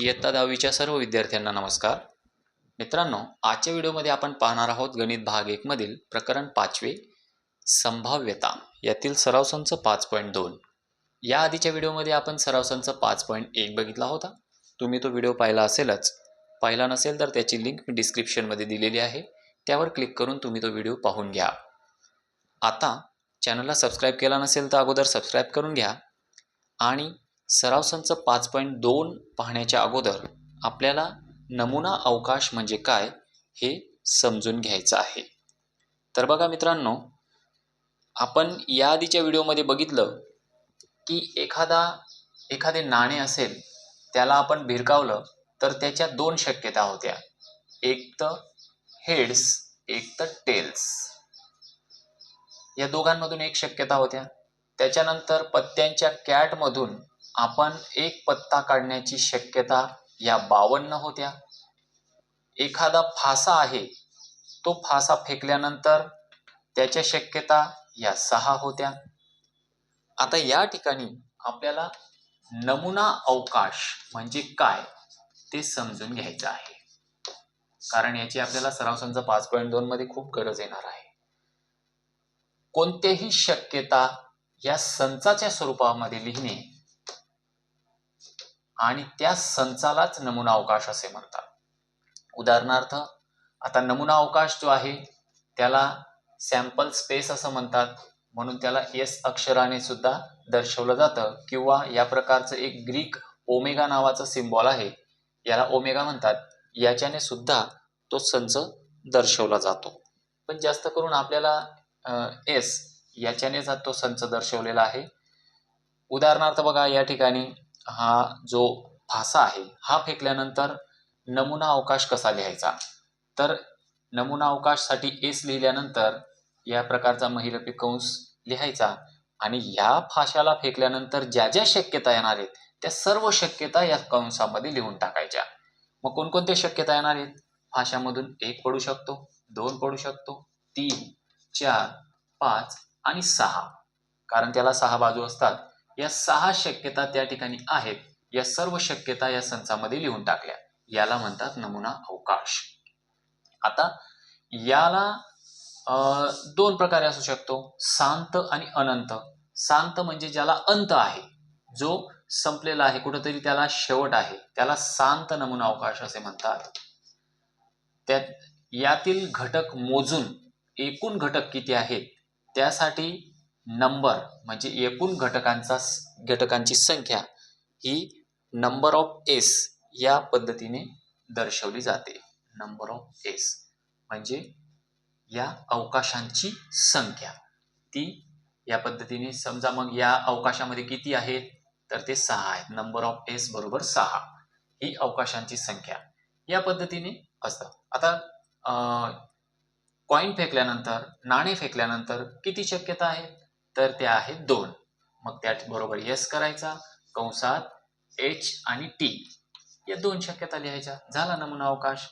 इयत्ता दहावीच्या सर्व विद्यार्थ्यांना नमस्कार. मित्रांनो आजच्या व्हिडिओमध्ये आपण पाहणार आहोत गणित भाग एकमधील प्रकरण पाचवे संभाव्यता. यातील सरावसांचं पाच पॉईंट दोन. या आधीच्या व्हिडिओमध्ये आपण सराव पाच पॉईंट एक बघितला होता. तुम्ही तो व्हिडिओ पाहिला असेलच. पाहिला नसेल तर त्याची लिंक मी डिस्क्रिप्शनमध्ये दिलेली आहे. त्यावर क्लिक करून तुम्ही तो व्हिडिओ पाहून घ्या. आता चॅनलला सबस्क्राईब केला नसेल तर अगोदर सबस्क्राईब करून घ्या. आणि सराव संच पाच पॉईंट दोन पाहण्याच्या अगोदर आपल्याला नमुना अवकाश म्हणजे काय हे समजून घ्यायचं आहे. तर बघा मित्रांनो आपण या आधीच्या व्हिडिओमध्ये बघितलं की एखादा एखादे नाणे असेल त्याला आपण भिरकावलं तर त्याच्या दोन शक्यता होत्या. एक तर हेड्स एक तर टेल्स. या दोघांमधून एक शक्यता होत्या. त्याच्यानंतर पत्त्यांच्या कॅटमधून आपण एक पत्ता काढण्याची शक्यता या बावन्न होत्या. एखादा फासा आहे तो फासा फेकल्यानंतर त्याच्या शक्यता या सहा होत्या. आता या ठिकाणी आपल्याला नमुना अवकाश म्हणजे काय ते समजून घ्यायचं आहे. कारण याची आपल्याला सराव संच पाच पॉईंट दोन मध्ये खूप गरज येणार आहे. कोणत्याही शक्यता या संचाच्या स्वरूपामध्ये लिहिणे आणि त्या संचालाच नमुना अवकाश असे म्हणतात. उदाहरणार्थ आता नमुना अवकाश जो आहे त्याला सॅम्पल स्पेस असं म्हणतात. म्हणून त्याला एस अक्षराने सुद्धा दर्शवलं जातं. किंवा या प्रकारचं एक ग्रीक ओमेगा नावाचं सिम्बॉल आहे याला ओमेगा म्हणतात. याच्याने सुद्धा तो संच दर्शवला जातो. पण जास्त करून आपल्याला एस याच्यानेच तो संच दर्शवलेला आहे. उदाहरणार्थ बघा या ठिकाणी हा जो फासा आहे हा फेकल्यानंतर नमुना अवकाश कसा लिहायचा? तर नमुना अवकाशसाठी एस लिहिल्यानंतर या प्रकारचा महिरपी कंस लिहायचा आणि या फाशाला फेकल्यानंतर ज्या ज्या शक्यता येणार आहेत त्या सर्व शक्यता या कंसामध्ये लिहून टाकायच्या. मग कोणकोणत्या शक्यता येणार आहेत? फाशामधून एक पडू शकतो दोन पडू शकतो तीन चार पाच आणि सहा. कारण त्याला सहा बाजू असतात. या सहा शक्यता त्या ठिकाणी आहेत. या सर्व शक्यता या संचामध्ये लिहून टाकल्या. याला म्हणतात नमुना अवकाश. आता याला दोन प्रकारे असू शकतो. शांत आणि अनंत. शांत म्हणजे ज्याला अंत आहे. जो संपलेला आहे. कुठंतरी त्याला शेवट आहे. त्याला शांत नमुना अवकाश असे म्हणतात. त्यात यातील घटक मोजून एकूण घटक किती आहेत? त्यासाठी नंबर म्हणजे एकूण घटकांचा घटकांची संख्या ही नंबर ऑफ एस या पद्धतीने दर्शवली जाते. नंबर ऑफ एस म्हणजे या अवकाशांची संख्या. ती या पद्धतीने समजा मग या अवकाशामध्ये किती आहेत तर ते सहा आहेत. नंबर ऑफ एस बरोबर सहा. ही अवकाशांची संख्या या पद्धतीने असतं. आता कॉईन फेकल्यानंतर नाणे फेकल्यानंतर किती शक्यता आहेत तर त्या आहेत दोन. मग त्याच बरोबर यस करायचा कंसात एच आणि टी या दोन शक्यता लिहायच्या. झाला नमुना अवकाश.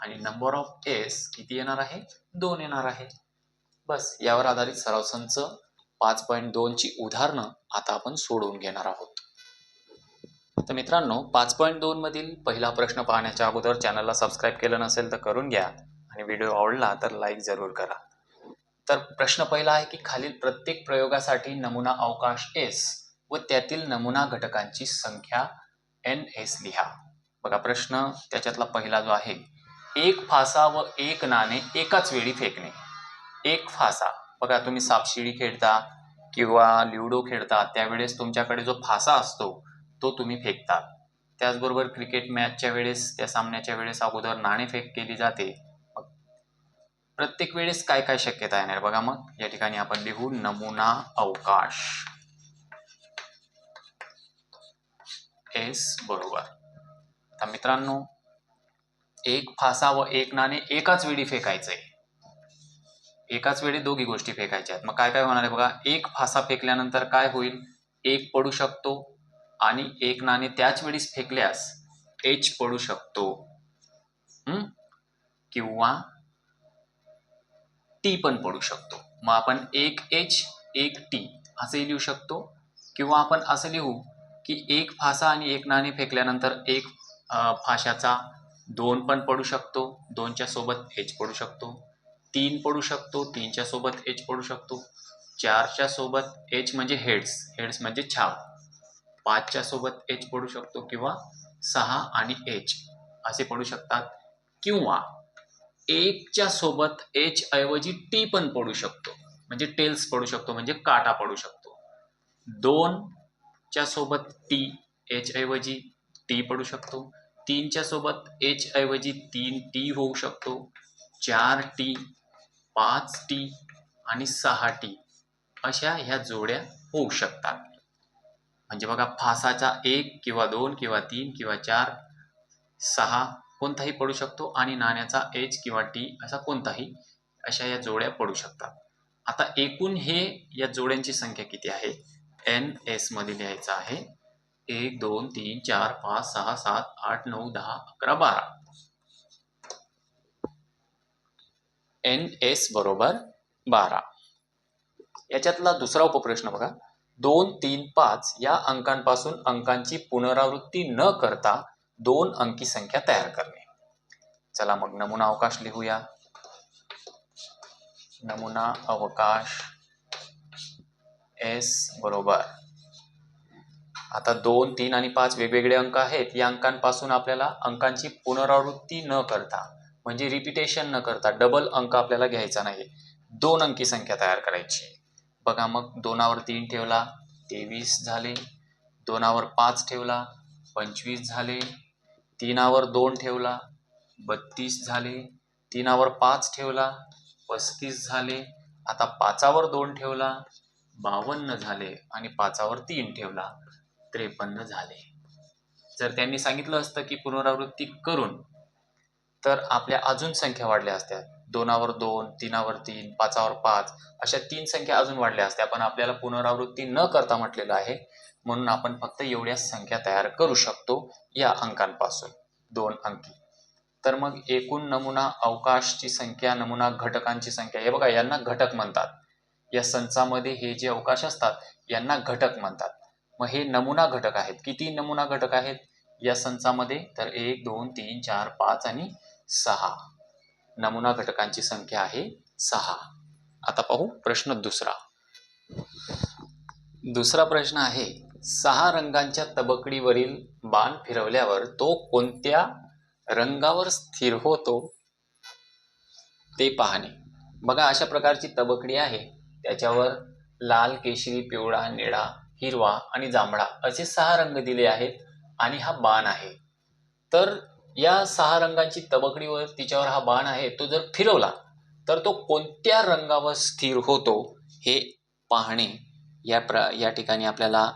आणि नंबर ऑफ एस किती येणार आहे? दोन येणार आहे. बस यावर आधारित सराव संच पाच पॉईंट दोनची उदाहरणं आता आपण सोडवून घेणार आहोत. तर मित्रांनो पाच पॉईंट दोन मधील पहिला प्रश्न पाहण्याच्या अगोदर चॅनलला सबस्क्राईब केलं नसेल तर करून घ्या. आणि व्हिडिओ आवडला तर लाईक जरूर करा. तर प्रश्न पहिला आहे की खालील प्रत्येक प्रयोगासाठी नमुना अवकाश एस व त्यातील नमुना घटकांची संख्या एन एस लिहा. बघा प्रश्न त्याच्यातला पहिला जो आहे एक फासा व एक नाणे एकाच वेळी फेकणे. एक फासा. बघा तुम्ही सापशिडी खेळता किंवा ल्युडो खेळता त्यावेळेस तुमच्याकडे जो फासा असतो तो तुम्ही फेकता. त्याचबरोबर क्रिकेट मॅचच्या वेळेस त्या सामन्याच्या वेळेस अगोदर नाणेफेक केली जाते. प्रत्येक वेळेस काय काय शक्यता येणार? बघा मग. या ठिकाणी आपण लिहू नमुना अवकाश. एस बरोबर. तर मित्रांनो एक फासा व एक नाणे एकाच वेळी फेकायचंय. एकाच वेळी दोघी गोष्टी फेकायच्या आहेत. मग काय काय होणार आहे बघा? एक फासा फेकल्यानंतर काय होईल? एक पडू शकतो आणि एक नाणे त्याच वेळीस फेकल्यास एच पडू शकतो. किंवा टी पण पडू शकतो. मग आपण एक एच एक टी असे लिहू शकतो. किंवा आपण असं लिहू की एक फासा आणि एक नाणे फेकल्यानंतर एक फाशाचा दोन पण पडू शकतो. दोनच्या सोबत एच पडू शकतो. तीन पडू शकतो. तीनच्या सोबत एच पडू शकतो. चारच्या सोबत एच म्हणजे हेड्स हेड्स म्हणजे छाव. पाचच्या सोबत एच पडू शकतो किंवा सहा आणि एच असे पडू शकतात. किंवा एकच्या सोबत एच ऐवजी टी पण पडू शकतो. म्हणजे टेल्स पडू शकतो म्हणजे काटा पडू शकतो. दोनच्या सोबत टी एच ऐवजी टी पडू शकतो. तीनच्या सोबत एच ऐवजी तीन टी होऊ शकतो. चार टी पाच टी आणि सहा टी अशा ह्या जोड्या होऊ शकतात. म्हणजे बघा फासाचा एक किंवा दोन किंवा तीन किंवा चार सहा कोणताही पडू शकतो आणि नाण्याचा एच किंवा टी असा कोणताही अशा या जोड्या पडू शकतात. आता एकूण हे या जोड्यांची संख्या किती आहे? एन एसमध्ये लिहायचं आहे. एक दोन तीन चार पाच सहा सात आठ नऊ दहा अकरा बारा. एन एस बरोबर बारा. याच्यातला दुसरा उपप्रश्न बघा. दोन तीन पाच या अंकांपासून अंकांची पुनरावृत्ती न करता दोन अंकी संख्या तयार करणे. चला मग नमुना अवकाश लिहूया. नमुना अवकाश एस बरोबर. आता दोन तीन आणि पाच वेगवेगळे अंक आहेत. या अंकांपासून आपल्याला अंकांची पुनरावृत्ती न करता म्हणजे रिपिटेशन न करता डबल अंक आपल्याला घ्यायचा नाही दोन अंकी संख्या तयार करायची. बघा मग दोनावर तीन ठेवला तेवीस झाले. दोनावर पाच ठेवला पंचवीस झाले. तीनावर दोन ठेवला बत्तीस झाले. तीनावर पाच ठेवला पस्तीस झाले. आता पाचावर दोन ठेवला बावन्न झाले आणि पाचावर तीन ठेवला त्रेपन्न झाले. जर त्यांनी सांगितलं असतं की पुनरावृत्ती करून तर आपल्या अजून संख्या वाढल्या असत्या. दोनावर दोन तीनावर तीन पाचावर पाच अशा तीन संख्या अजून वाढल्या असत्या. पण आपल्याला पुनरावृत्ती न करता म्हटलेलं आहे म्हणून आपण फक्त एवढ्या संख्या तयार करू शकतो या अंकांपासून. दोन अंकी. तर मग एकूण नमुना अवकाशची संख्या नमुना घटकांची संख्या हे बघा यांना घटक म्हणतात. या संचामध्ये हे जे अवकाश असतात यांना घटक म्हणतात. मग हे नमुना घटक आहेत. किती नमुना घटक आहेत? या संचामध्ये तर एक दोन तीन चार पाच आणि सहा. नमुना घटकांची संख्या आहे सहा. आता पाहू प्रश्न दुसरा. दुसरा प्रश्न आहे सहा रंगांच्या तबकडीवरील बाण फिरवल्यावर तो कोणत्या रंगावर स्थिर होतो ते पाहणे. बघा अशा प्रकारची तबकडी आहे. त्याच्यावर लाल केशरी पिवळा निळा हिरवा आणि जांभळा असे सहा रंग दिले आहेत आणि हा बाण आहे. तर या सहा रंगांची तबकडीवर तिच्यावर हा बाण आहे तो जर फिरवला तर तो कोणत्या रंगावर स्थिर होतो हे पाहणे. या प्र या ठिकाणी आपल्याला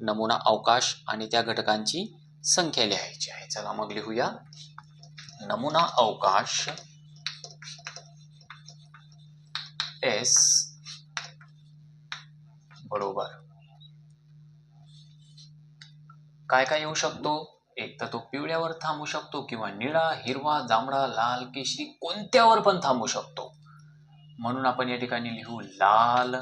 नमुना अवकाश आणि त्या घटकांची संख्या लिहायची आहे. चला मग लिहूया. नमुना अवकाश एस बरोबर. काय काय येऊ शकतो? एक तर तो पिवळ्यावर थांबू शकतो किंवा निळा हिरवा जांभळा लाल केशरी कोणत्यावर पण थांबू शकतो. म्हणून आपण या ठिकाणी लिहू लाल.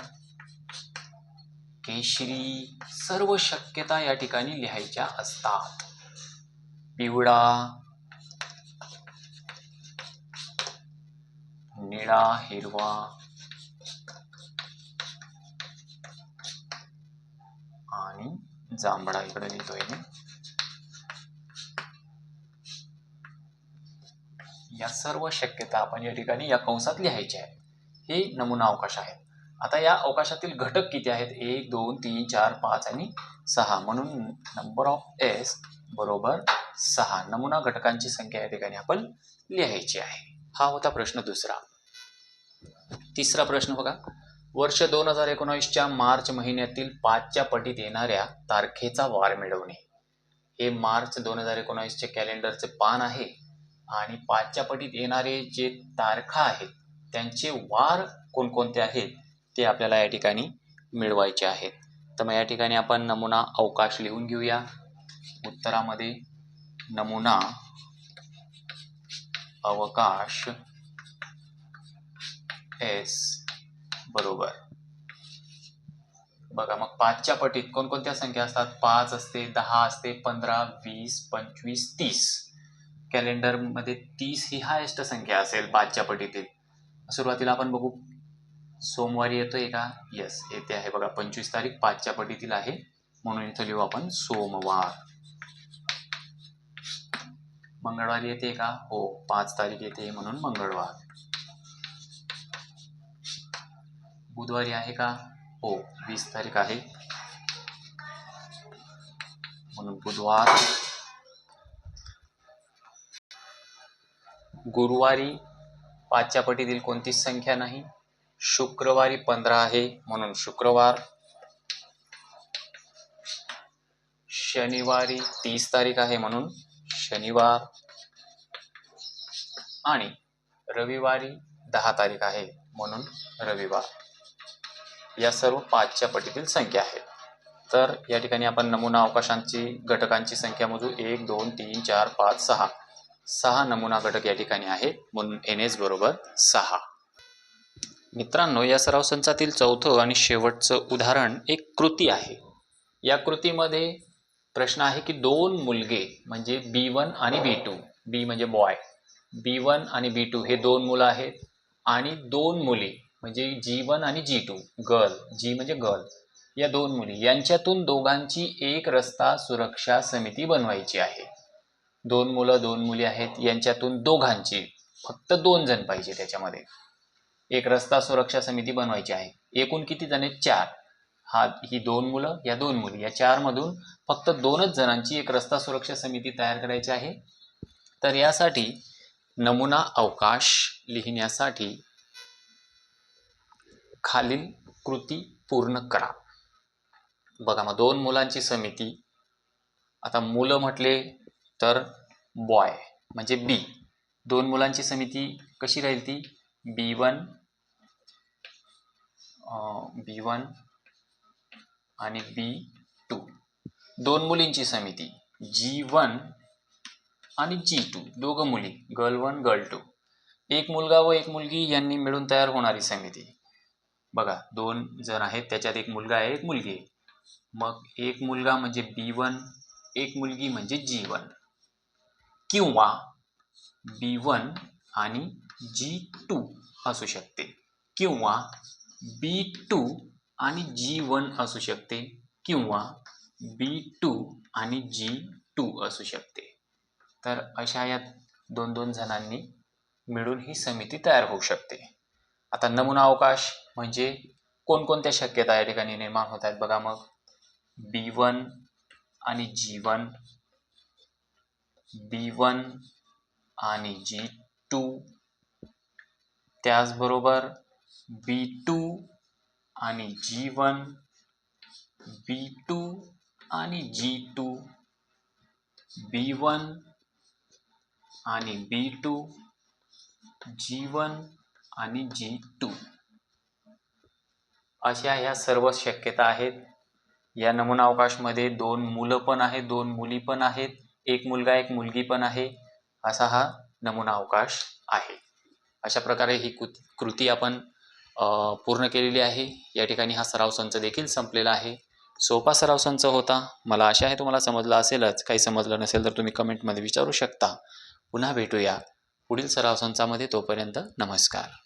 केशरी सर्व शक्यता या ठिकाणी लिहायच्या असतात. पिवळा निळा हिरवा आणि जांभळा इकडे लिहितोय मी. या सर्व शक्यता आपण या ठिकाणी या कंसात लिहायच्या आहेत. हे नमुना अवकाश आहेत. आता या अवकाशातील घटक किती आहेत? एक दोन तीन चार पाच आणि सहा. म्हणून नंबर ऑफ एस बरोबर सहा. नमुना घटकांची संख्या या ठिकाणी आपण लिहायची आहे. हा होता प्रश्न दुसरा. तिसरा प्रश्न बघा. वर्ष दोन हजार एकोणावीसच्या मार्च महिन्यातील पाचच्या पटीत येणाऱ्या तारखेचा वार मिळवणे. हे मार्च दोन हजार एकोणावीसचे कॅलेंडरचे पान आहे. आणि पाचच्या पटीत येणारे जे तारखा आहेत त्यांचे वार कोणकोणते आहेत? ते आपल्याला या ठिकाणी मिळवायचे आहेत. तर मग या ठिकाणी आपण नमुना अवकाश लिहून घेऊया. उत्तरामध्ये नमुना अवकाश एस. बरोबर. बघा मग पाचच्या पटीत कोणकोणत्या संख्या असतात? पाच असते दहा असते पंधरा वीस पंचवीस तीस. कॅलेंडरमध्ये तीस ही हायेस्ट संख्या असेल पाचच्या पटीतील. सुरुवातीला आपण बघू सोमवारी येतोय का? येस येते आहे. बघा पंचवीस तारीख पाचच्या पटीतील आहे. म्हणून इथं लिहू आपण सोमवार. मंगळवारी येते का? हो पाच तारीख येते म्हणून मंगळवार. बुधवारी आहे का? हो वीस तारीख आहे. म्हणून बुधवार. गुरुवारी पाचच्या पटीतील कोणतीच संख्या नाही. शुक्रवारी पंधरा आहे म्हणून शुक्रवार. शनिवारी तीस तारीख आहे म्हणून शनिवार. आणि रविवारी दहा तारीख आहे म्हणून रविवार. या सर्व पाचच्या पटीतील संख्या आहेत. तर या ठिकाणी आपण नमुना अवकाशांची घटकांची संख्या मोजू. एक दोन तीन चार पाच सहा. सहा नमुना घटक या ठिकाणी आहेत म्हणून एन एस बरोबर सहा. मित्रांनो या सराव संचातील चौथं आणि शेवटचं उदाहरण एक कृती आहे. या कृतीमध्ये प्रश्न आहे की दोन मुलगे म्हणजे बी वन आणि बी टू बी म्हणजे बॉय बी वन आणि बी टू हे दोन मुलं आहेत आणि दोन मुली म्हणजे जी वन आणि जी टू गर्ल जी म्हणजे गर्ल या दोन मुली यांच्यातून दोघांची एक रस्ता सुरक्षा समिती बनवायची आहे. दोन मुलं दोन मुली आहेत यांच्यातून दोघांची फक्त दोन जण पाहिजे त्याच्यामध्ये. एक रस्ता सुरक्षा समिती बनवायची आहे. एकूण किती जण आहेत? चार. हा ही दोन मुलं या दोन मुली. या चारमधून फक्त दोनच जणांची एक रस्ता सुरक्षा समिती तयार करायची आहे. तर यासाठी नमुना अवकाश लिहिण्यासाठी खालील कृती पूर्ण करा. बघा मग दोन मुलांची समिती. आता मुलं म्हटले तर बॉय म्हणजे बी दोन मुलांची समिती कशी राहील ती? बी वन बी वन आणि बी टू. दोन मुलींची समिती जी वन आणि जी टू. दोघं मुली गर्ल वन गर्ल टू. एक मुलगा व एक मुलगी यांनी मिळून तयार होणारी समिती. बघा दोन जण आहेत त्याच्यात एक मुलगा आहे एक मुलगी आहे. मग एक मुलगा म्हणजे बी वन एक मुलगी म्हणजे जी वन. किंवा बी वन आणि जी टू असू शकते किंवा बी टू आणि जी वन असू शकते किंवा बी टू आणि जी टू असू शकते. तर अशा या दोन दोन जणांनी मिळून ही समिती तयार होऊ शकते. आता नमुना अवकाश म्हणजे कोणकोणत्या शक्यता या ठिकाणी निर्माण होत आहेत बघा मग. बी वन आणि जी वन बी वन आणि जी टू. त्याचबरोबर बी टू आणि जी वन बी टू आणि जी टू बी वन आणि बी टू जी वन आणि जी टू. अशा ह्या सर्व शक्यता आहेत. या नमुना अवकाशमध्ये दोन मुलं पण आहेत दोन मुली पण आहेत एक मुलगा एक मुलगी पण आहे. असा हा नमुना अवकाश आहे. अशा प्रकारे ही कृ कृती आपण पूर्ण केलेली आहे. या ठिकाणी हा सराव संच देखील संपलेला आहे. सोपा सराव संच होता. मला आशा आहे तुम्हाला समजलं असेलच. काही समजलं नसेल तर तुम्ही कमेंटमध्ये विचारू शकता. पुन्हा भेटूया पुढील सराव संचामध्ये. तोपर्यंत नमस्कार.